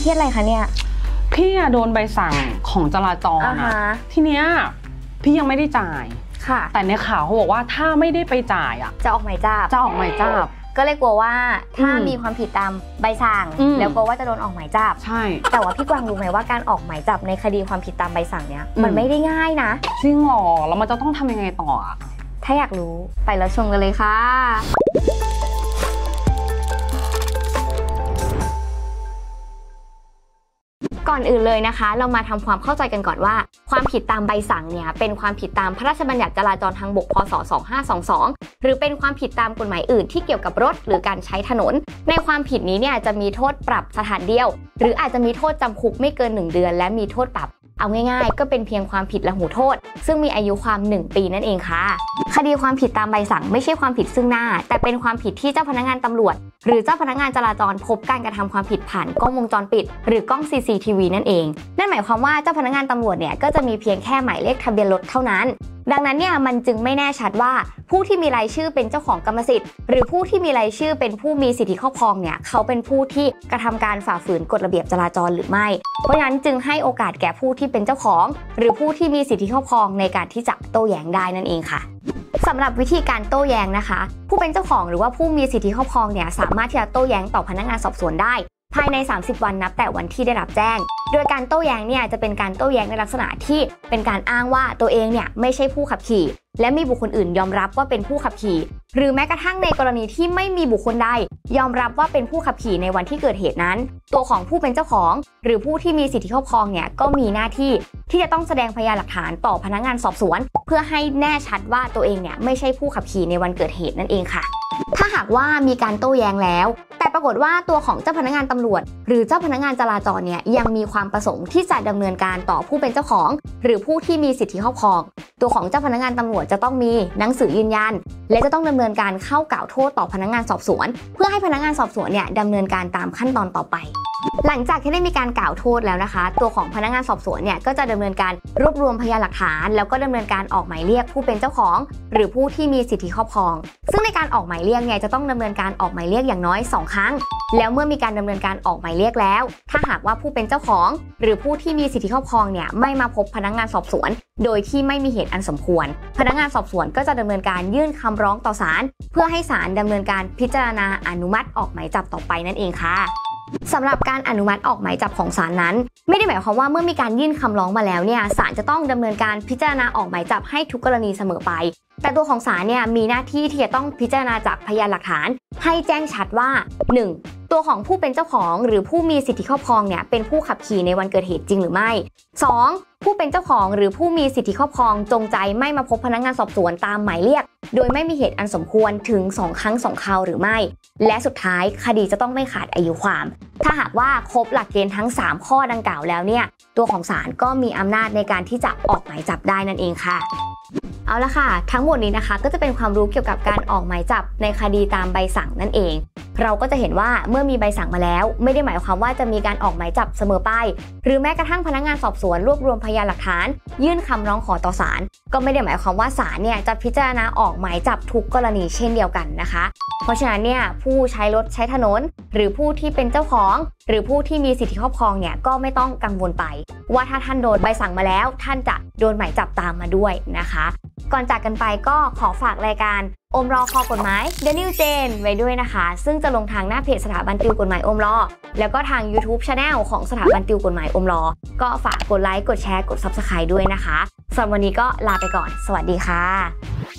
างเครียดอะไรคะเนี่ย พี่อะโดนใบสั่งของจราจรอ่าอะฮะ ทีเนี้ยพี่ยังไม่ได้จ่าย ค่ะ แต่ในข่าวเขาบอกว่าถ้าไม่ได้ไปจ่ายอะจะออกหมายจับ จะออกหมายจับ ก็เลยกลัวว่าถ้าอืมมีความผิดตามใบสั่ง อืม แล้วกลัวว่าจะโดนออกหมายจับ ใช่ แต่ว่าพี่กวางรู้ไหมว่าการออกหมายจับในคดีความผิดตามใบสั่งเนี้ยอืม มันไม่ได้ง่ายนะ จริงเหรอแล้วมันจะต้องทำยังไงต่ออะถ้าอยากรู้ไปแล้วชมกันเลยค่ะ ก่อนอื่นเลยนะคะ เรามาทำความเข้าใจกันก่อนว่า ความผิดตามใบสั่งเนี่ยเป็นความผิดตามพระราชบัญญัติจราจรทางบกพศ 2522 หรือเป็นความผิดตามกฎหมายอื่นที่เกี่ยวกับรถหรือการใช้ถนน ในความผิดนี้เนี่ยจะมีโทษปรับสถานเดียว หรืออาจจะมีโทษจำคุกไม่เกิน 1 เดือน และมีโทษปรับ เอาง่ายๆ ก็เป็นเพียงความผิดละหูโทษ ซึ่งมีอายุความ 1 ปีนั่นเองค่ะ คดีความผิดตามใบสั่งไม่ใช่ความผิดซึ่งหน้า แต่เป็นความผิดที่เจ้าพนักงานตำรวจ หรือเจ้าพนักงานจราจรพบการกระทำความผิดผ่านกล้องวงจรปิด หรือกล้อง CCTV นั่นเอง นั่นหมายความว่าเจ้าพนักงานตำรวจเนี่ยก็จะมีเพียงแค่หมายเลขทะเบียนรถเท่านั้นดังนั้นเนี่ยมันจึงไม่แน่ชัดว่าผู้ที่มีรายชื่อเป็นเจ้าของกรรมสิทธิ์ หรือผู้ที่มีรายชื่อเป็นผู้มีสิทธิครอบครองเนี่ยเขาเป็นผู้ที่กระทำการฝ่าฝืนกฎระเบียบจราจรหรือไม่ เพราะฉะนั้นจึงให้โอกาสแก่ผู้ที่เป็นเจ้าของ หรือผู้ที่มีสิทธิครอบครองในการที่จะโต้แย้งได้นั่นเองค่ะสำหรับวิธีการโต้แย้งนะคะ ผู้เป็นเจ้าของหรือว่าผู้มีสิทธิครอบครองเนี่ยสามารถที่จะโต้แย้งต่อพนักงานสอบสวนได้ ภายใน 30 วันนับแต่วันที่ได้รับแจ้ง โดยการโต้แย้งเนี่ยจะเป็นการโต้แย้งในลักษณะที่เป็นการอ้างว่าตัวเองเนี่ยไม่ใช่ผู้ขับขี่ และมีบุคคลอื่นยอมรับว่าเป็นผู้ขับขี่ หรือแม้กระทั่งในกรณีที่ไม่มีบุคคลใด ยอมรับว่าเป็นผู้ขับขี่ในวันที่เกิดเหตุนั้น ตัวของผู้เป็นเจ้าของ หรือผู้ที่มีสิทธิครอบครองเนี่ยก็มีหน้าที่ที่จะต้องแสดงพยานหลักฐานต่อพนักงานสอบสวน เพื่อให้แน่ชัดว่าตัวเองเนี่ยไม่ใช่ผู้ขับขี่ในวันเกิดเหตุนั่นเองค่ะ ถ้าหากว่ามีการโต้แย้งแล้ว ปรากฏว่าตัวของเจ้าพนักงานตำรวจ หรือเจ้าพนักงานจราจรเนี่ยยังมีความประสงค์ที่จะดำเนินการต่อผู้เป็นเจ้าของ หรือผู้ที่มีสิทธิครอบครอง ตัวของเจ้าพนักงานตำรวจจะต้องมีหนังสือยืนยัน และจะต้องดำเนินการเข้ากล่าวโทษต่อพนักงานสอบสวน เพื่อให้พนักงานสอบสวนเนี่ยดำเนินการตามขั้นตอนต่อไป หลังจากที่ได้มีการกล่าวโทษแล้วนะคะ ตัวของพนักงานสอบสวนเนี่ยก็จะดำเนินการรวบรวมพยานหลักฐาน แล้วก็ดำเนินการออกหมายเรียกผู้เป็นเจ้าของ หรือผู้ที่มีสิทธิครอบครอง ซึ่งในการออกหมายเรียกเนี่ยจะต้องดำเนินการออกหมายเรียกอย่างน้อย 2 ครั้ง แล้วเมื่อมีการดำเนินการออกหมายเรียกแล้ว ถ้าหากว่าผู้เป็นเจ้าของ หรือผู้ที่มีสิทธิครอบครองเนี่ยไม่มาพบพนักงานสอบสวน โดยที่ไม่มีเหตุอันสมควร พนักงานสอบสวนก็จะดำเนินการยื่นคำร้องต่อศาลเพื่อให้ศาลดำเนินการพิจารณาอนุมัติออกหมายจับต่อไปนั่นเองค่ะ สำหรับการอนุมัติออกหมายจับของศาลนั้น ไม่ได้หมายความว่าเมื่อมีการยื่นคำร้องมาแล้วเนี่ยศาลจะต้องดำเนินการพิจารณาออกหมายจับให้ทุกกรณีเสมอไป แต่ตัวของศาลเนี่ยมีหน้าที่ที่จะต้องพิจารณาจากพยานหลักฐาน ให้แจ้งชัดว่า 1. ตัวของผู้เป็นเจ้าของหรือผู้มีสิทธิครอบครองเนี่ยเป็นผู้ขับขี่ในวันเกิดเหตุจริงหรือไม่ 2. ผู้เป็นเจ้าของหรือผู้มีสิทธิครอบครองจงใจไม่มาพบพนักงานสอบสวนตามหมายเรียก โดยไม่มีเหตุอันสมควรถึง 2 ครั้ง 2 คราวหรือไม่ และสุดท้ายคดีจะต้องไม่ขาดอายุความ ถ้าหากว่าครบหลักเกณฑ์ทั้ง 3 ข้อดังกล่าวแล้วเนี่ยตัวของศาลก็มีอำนาจในการที่จะออกหมายจับได้นั่นเองค่ะเอาละค่ะ ทั้งหมดนี้นะคะก็จะเป็นความรู้เกี่ยวกับการออกหมายจับในคดีตามใบสั่งนั่นเอง เราก็จะเห็นว่าเมื่อมีใบสั่งมาแล้ว ไม่ได้หมายความว่าจะมีการออกหมายจับเสมอไป หรือแม้กระทั่งพนักงานสอบสวนรวบรวมพยานหลักฐาน ยื่นคำร้องขอต่อศาลก็ไม่ได้หมายความว่าศาลเนี่ยจะพิจารณาออกหมายจับทุกกรณีเช่นเดียวกันนะคะ เพราะฉะนั้นเนี่ยผู้ใช้รถใช้ถนน หรือผู้ที่เป็นเจ้าของ หรือผู้ที่มีสิทธิครอบครองเนี่ยก็ไม่ต้องกังวลไป ว่าถ้าท่านโดนใบสั่งมาแล้ว ท่านจะโดนหมายจับตามมาด้วยนะคะ ก่อนจากกันไปก็ขอฝากรายการอมรอคอกฎหมาย The New Gen ไว้ด้วยนะคะ ซึ่งจะลงทางหน้าเพจสถาบันติวกฎหมายอมรอ แล้วก็ทาง YouTube Channel ของสถาบันติวกฎหมายอมรอ ก็ฝากกดไลค์ กดแชร์ กด Subscribe ด้วยนะคะสำหรับวันนี้ก็ลาไปก่อน สวัสดีค่ะ